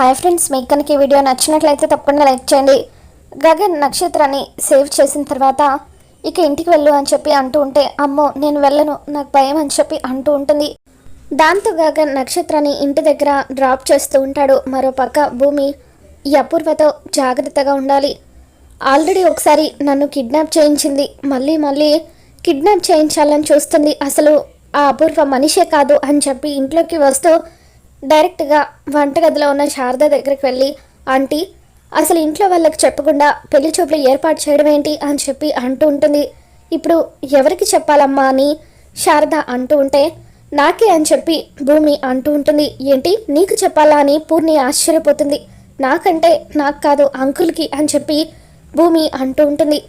Hi friends మీకు కనుక ఈ వీడియో నచ్చినట్లయితే తప్పకుండా లైక్ చేయండి. గగన్ నక్షత్రాన్ని సేవ్ చేసిన తర్వాత ఇక ఇంటికి వెళ్ళు అని చెప్పి అంటూ ఉంటే అమ్మో నేను వెళ్ళను నాకు భయం అని చెప్పి అంటూ ఉంటుంది. దాంతో గగన్ నక్షత్రాన్ని ఇంటి దగ్గర డ్రాప్ చేస్తూ ఉంటాడు. మరో పక్క భూమి ఈ అపూర్వతో జాగ్రత్తగా ఉండాలి. ఆల్రెడీ ఒకసారి నన్ను కిడ్నాప్ చేయించింది. మళ్ళీ మళ్ళీ కిడ్నాప్ చేయించాలని చూస్తుంది. అసలు ఆ అపూర్వ మనిషే కాదు అని చెప్పి ఇంట్లోకి వస్తూ డైరెక్ట్గా వంటగదిలో ఉన్న శారద దగ్గరికి వెళ్ళి ఆంటీ అసలు ఇంట్లో వాళ్ళకి చెప్పకుండా పెళ్ళి చూపులు ఏర్పాటు చేయడం ఏంటి? అని చెప్పి అంటూ ఉంటుంది. ఇప్పుడు ఎవరికి చెప్పాలమ్మా అని శారద అంటూ ఉంటే నాకే అని చెప్పి భూమి అంటూ ఉంటుంది. ఏంటి? నీకు చెప్పాలా అని పూర్ణి ఆశ్చర్యపోతుంది. నాకంటే నాకు కాదు అంకుల్కి అని చెప్పి భూమి అంటూ ఉంటుంది.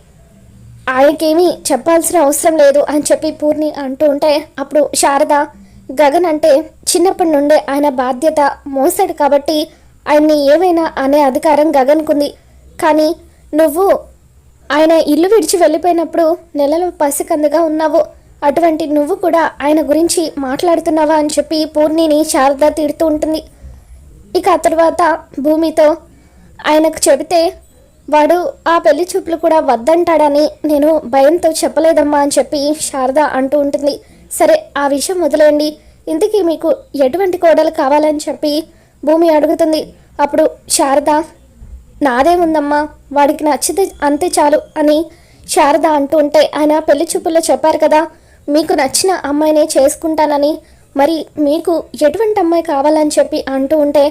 ఆయనకేమీ చెప్పాల్సిన అవసరం లేదు అని చెప్పి పూర్ణి అంటూ ఉంటే అప్పుడు శారద గగన్ అంటే చిన్నప్పటి నుండే ఆయన బాధ్యత మోసాడు కాబట్టి ఆయన్ని ఏమైనా అనే అధికారం గగన్కుంది. కానీ నువ్వు ఆయన ఇల్లు విడిచి వెళ్ళిపోయినప్పుడు నెలలో పసికందుగా ఉన్నావు. అటువంటి నువ్వు కూడా ఆయన గురించి మాట్లాడుతున్నావా అని చెప్పి పూర్ణిని శారద తిడుతూ ఉంటుంది. ఇక ఆ తర్వాత భూమితో ఆయనకు చెబితే వాడు ఆ పెళ్ళి చూపులు కూడా వద్దంటాడని నేను భయంతో చెప్పలేదమ్మా అని చెప్పి శారద అంటూ ఉంటుంది. సరే ఆ విషయం వదిలేయండి. ఇంతకీ మీకు ఎటువంటి కోడలు కావాలని చెప్పి భూమి అడుగుతుంది. అప్పుడు శారద నాదేముందమ్మా వాడికి నచ్చితే అంతే చాలు అని శారద అంటూ ఉంటే ఆయన పెళ్ళి చూపుల్లో చెప్పారు కదా మీకు నచ్చిన అమ్మాయినే చేసుకుంటానని. మరి మీకు ఎటువంటి అమ్మాయి కావాలని చెప్పి అంటూ ఉంటే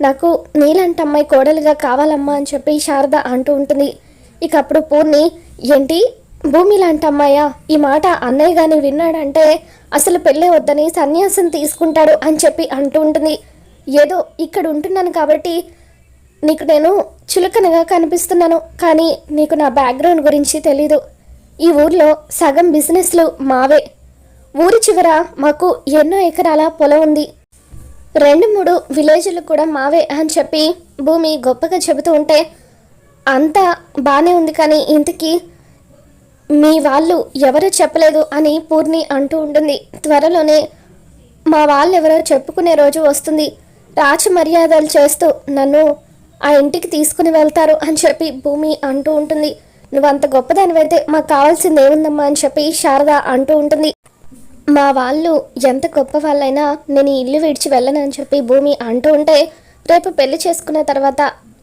నాకు నీలాంటి అమ్మాయి కోడలుగా కావాలమ్మా అని చెప్పి శారద అంటూ ఉంటుంది. ఇక అప్పుడు పూర్ణి ఏంటి? భూమి లాంటి అమ్మాయా ఈ మాట అన్నయ్య గాని విన్నాడంటే అసలు పెళ్ళే వద్దని సన్యాసం తీసుకుంటాడు అని చెప్పి అంటూ ఉంటుంది. ఏదో ఇక్కడ ఉంటున్నాను కాబట్టి నీకు నేను చులకనగా కనిపిస్తున్నాను. కానీ నీకు నా బ్యాక్గ్రౌండ్ గురించి తెలీదు. ఈ ఊర్లో సగం బిజినెస్లు మావే. ఊరి చివర మాకు ఎన్నో ఎకరాల పొలం ఉంది. రెండు మూడు విలేజ్లు కూడా మావే అని చెప్పి భూమి గొప్పగా చెబుతూ ఉంటే అంతా బాగానే ఉంది కానీ ఇంతకీ మీ వాళ్ళు ఎవరు చెప్పలేదు అని పూర్ణి అంటూ ఉంటుంది. త్వరలోనే మా వాళ్ళు ఎవరో చెప్పుకునే రోజు వస్తుంది. రాచ మర్యాదలు చేస్తూ నన్ను ఆ ఇంటికి తీసుకుని వెళ్తారు అని చెప్పి భూమి అంటూ ఉంటుంది. నువ్వు అంత గొప్పదానివైతే మాకు కావాల్సింది ఏముందమ్మా అని చెప్పి శారద అంటూ ఉంటుంది. మా వాళ్ళు ఎంత గొప్ప వాళ్ళైనా నేను ఈ ఇల్లు విడిచి వెళ్ళను అని చెప్పి భూమి అంటూ ఉంటే రేపు పెళ్ళి చేసుకున్న తర్వాత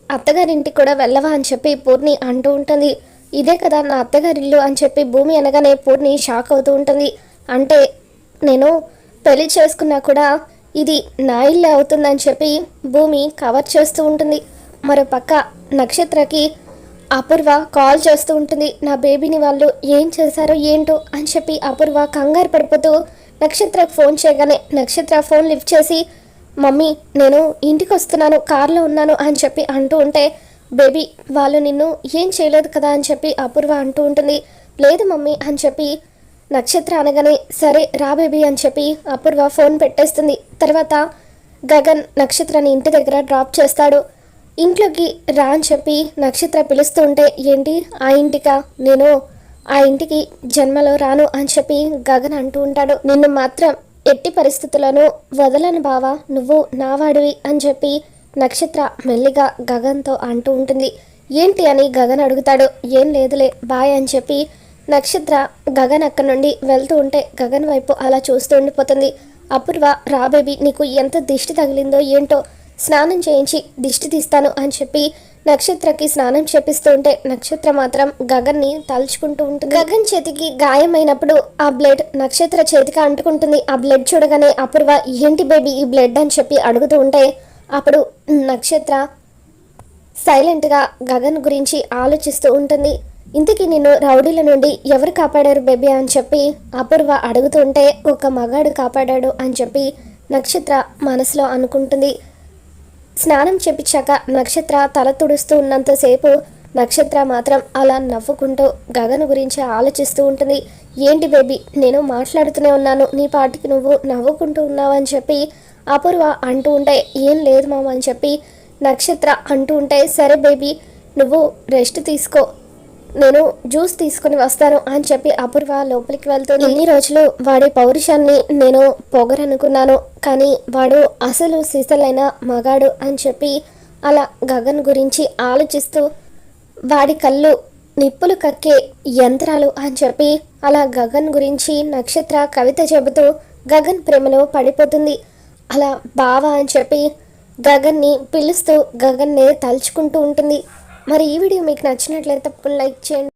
అత్తగారింటికి కూడా వెళ్ళవా అని చెప్పి పూర్ణి అంటూ ఉంటుంది. ఇదే కదా నా అత్తగారిల్లు అని చెప్పి భూమి అనగానే పూర్ణి షాక్ అవుతూ ఉంటుంది. అంటే నేను పెళ్ళి చేసుకున్నా కూడా ఇది నా ఇల్లు అవుతుందని చెప్పి భూమి కవర్ చేస్తూ ఉంటుంది. మరో పక్క నక్షత్రకి అపూర్వ కాల్ చేస్తూ ఉంటుంది. నా బేబీని వాళ్ళు ఏం చేశారో ఏంటో అని చెప్పి అపూర్వ కంగారు పడిపోతూ నక్షత్రకు ఫోన్ చేయగానే నక్షత్ర ఫోన్ లిఫ్ట్ చేసి మమ్మీ నేను ఇంటికి వస్తున్నాను కార్లో ఉన్నాను అని చెప్పి అంటూ ఉంటే బేబీ వాళ్ళు నిన్ను ఏం చేయలేదు కదా అని చెప్పి అపూర్వ అంటూ ఉంటుంది. లేదు మమ్మీ అని చెప్పి నక్షత్ర అనగానే సరే రా బేబీ అని చెప్పి అపూర్వ ఫోన్ పెట్టేస్తుంది. తర్వాత గగన్ నక్షత్రాన్ని ఇంటి దగ్గర డ్రాప్ చేస్తాడు. ఇంట్లోకి రా అని చెప్పి నక్షత్ర పిలుస్తూ ఉంటే ఏంటి? ఆ ఇంటికా? నేను ఆ ఇంటికి జన్మలో రాను అని చెప్పి గగన్ అంటూ ఉంటాడు. నిన్ను మాత్రం ఎట్టి పరిస్థితులను వదలను బావా నువ్వు నావాడివి అని చెప్పి నక్షత్ర మెల్లిగా గగన్తో అంటూ ఉంటుంది ఏంటి అని గగన్ అడుగుతాడు ఏం లేదులే బాయ్ అని చెప్పి నక్షత్ర గగన్ అక్కడి నుండి వెళ్తూ ఉంటే గగన్ వైపు అలా చూస్తూ ఉండిపోతుంది. అపూర్వ రా బేబీ నీకు ఎంత దిష్టి తగిలిందో ఏంటో స్నానం చేయించి దిష్టి తీస్తాను అని చెప్పి నక్షత్రకి స్నానం చేపిస్తూ ఉంటే నక్షత్ర మాత్రం గగన్ని తలుచుకుంటూ ఉంటుంది. గగన్ చేతికి గాయమైనప్పుడు ఆ బ్లడ్ నక్షత్ర చేతికి అంటుకుంటుంది. ఆ బ్లడ్ చూడగానే అపూర్వ ఏంటి బేబీ ఈ బ్లడ్ అని చెప్పి అడుగుతూ ఉంటే అప్పుడు నక్షత్ర సైలెంట్గా గగన్ గురించి ఆలోచిస్తూ ఉంటుంది. ఇంతకీ నిన్ను రౌడీల నుండి ఎవరు కాపాడారు బేబీ అని చెప్పి అపూర్వ అడుగుతుంటే ఒక మగాడు కాపాడాడు అని చెప్పి నక్షత్ర మనసులో అనుకుంటుంది. స్నానం చేపించాక నక్షత్ర తల తుడుస్తూ ఉన్నంతసేపు నక్షత్ర మాత్రం అలా నవ్వుకుంటూ గగన్ గురించి ఆలోచిస్తూ ఉంటుంది. ఏంటి బేబీ నేను మాట్లాడుతూనే ఉన్నాను. నీ పాటికి నువ్వు నవ్వుకుంటూ ఉన్నావు అని చెప్పి అపూర్వ అంటూ ఉంటే ఏం లేదు మామ అని చెప్పి నక్షత్ర అంటూ ఉంటే సరే బేబీ నువ్వు రెస్ట్ తీసుకో. నేను జ్యూస్ తీసుకుని వస్తాను అని చెప్పి అపూర్వ లోపలికి వెళ్తూ ఇన్ని రోజులు వాడి పౌరుషాన్ని నేను పొగరనుకున్నాను. కానీ వాడు అసలు సీసలైన మగాడు అని చెప్పి అలా గగన్ గురించి ఆలోచిస్తూ వాడి కళ్ళు నిప్పులు కక్కే యంత్రాలు అని చెప్పి అలా గగన్ గురించి నక్షత్ర కవిత చెబుతూ గగన్ ప్రేమలో పడిపోతుంది. అలా బావ అని చెప్పి గగన్ని పిలుస్తూ గగన్నే తలుచుకుంటూ ఉంటుంది. మరి ఈ వీడియో మీకు నచ్చినట్లయితే తప్పకుండా లైక్ చేయండి.